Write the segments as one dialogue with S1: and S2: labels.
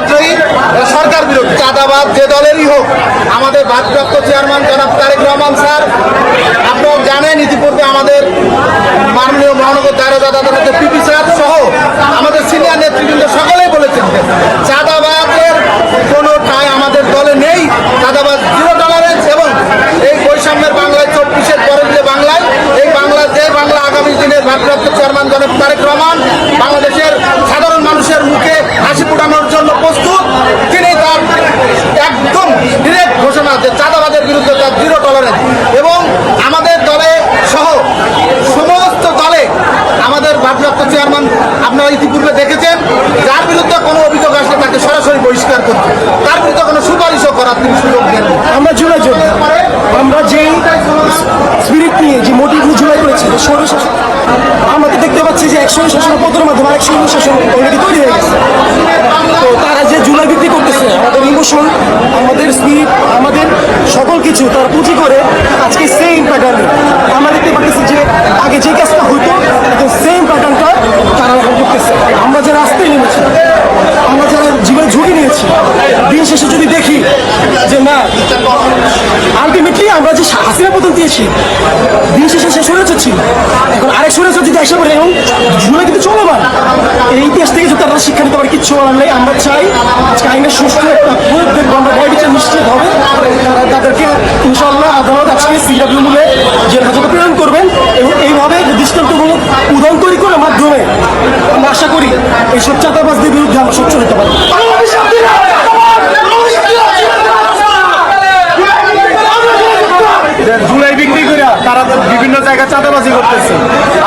S1: গণতন্ত্রই সরকার বিরোধী। চাঁদাবাদ যে দলেরই হোক, আমাদের ভারপ্রাপ্ত চেয়ারম্যান জনাব তারেক রহমান স্যার আপনারা জানেন ইতিপূর্বে আমাদের মাননীয় মহানগর দায়রা দাদা পিপি স্যার
S2: যে সৌর শাসন। আমরা তো দেখতে পাচ্ছি যে এক সৌর শাসনের পতনের মাধ্যমে সৌর শাসন অলরেডি তৈরি হয়ে গেছে। তো তারা যে জুলাই বিক্রি করতেছে, আমাদের ইমোশন আমাদের স্পিরিট আমাদের সকল কিছু তারা পুঁজি করে আজকে সেম প্যাটার্ন আমরা দেখতে পাচ্ছি যে আগে যে কাজটা হতো সেম প্যাটার্নটা তারা এখন করতেছে। আমরা যারা রাস্তায় নেমেছি, আমরা যারা জীবনে ঝুঁকি নিয়েছি, দিন শেষে যদি আমরা যে হাসিনা পতন দিয়েছি, দিন শেষে সে সরেছে ছিল। এখন আরেক সরেছে যদি এসে বলে এবং জুড়ে কিন্তু চলমান। এই ইতিহাস থেকে যদি তারা শিক্ষা নিতে পারে, কিচ্ছু বলার নেই। আমরা চাই আজকে আইনের সুষ্ঠু একটা প্রয়োগ দেখব আমরা ভয় বিচার নিশ্চিত হবে। তাদেরকে ইনশাল্লাহ আদালত আজকে সিডাব্লিউ মূলে জেল হাজতে প্রেরণ করবেন এবং এইভাবে দৃষ্টান্তমূলক উদাহরণ তৈরি মাধ্যমে আমরা আশা করি এইসব চাঁদাবাজদের বিরুদ্ধে আমরা সচ্ছ হতে পারি
S1: যে জুলাই বিক্রি করে তারা তো বিভিন্ন জায়গায় চাঁদাবাজি করতেছে।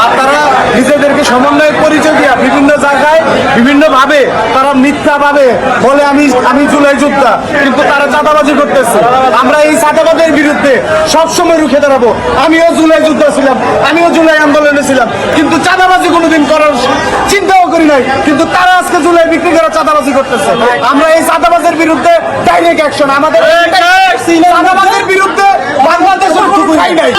S1: আর তারা নিজেদেরকে সমন্বয় পরিচয় দিয়া বিভিন্ন জায়গায় বিভিন্ন ভাবে তারা মিথ্যা ভাবে বলে আমি আমি জুলাই যোদ্ধা কিন্তু তারা চাঁদাবাজি করতেছে। আমরা এই চাঁদাবাজের বিরুদ্ধে সবসময় রুখে দাঁড়াবো। আমিও জুলাই যোদ্ধা ছিলাম আমিও জুলাই আন্দোলনে ছিলাম কিন্তু চাঁদাবাজি কোনোদিন করার চিন্তাও করি নাই। কিন্তু তারা আজকে জুলাই বিক্রি করে চাঁদাবাজি করতেছে। আমরা এই চাঁদাবাজের বিরুদ্ধে ডাইরেক্ট অ্যাকশন আমাদের
S2: চাঁদাবাজের
S1: বিরুদ্ধে
S2: বাংলাদেশের নাই।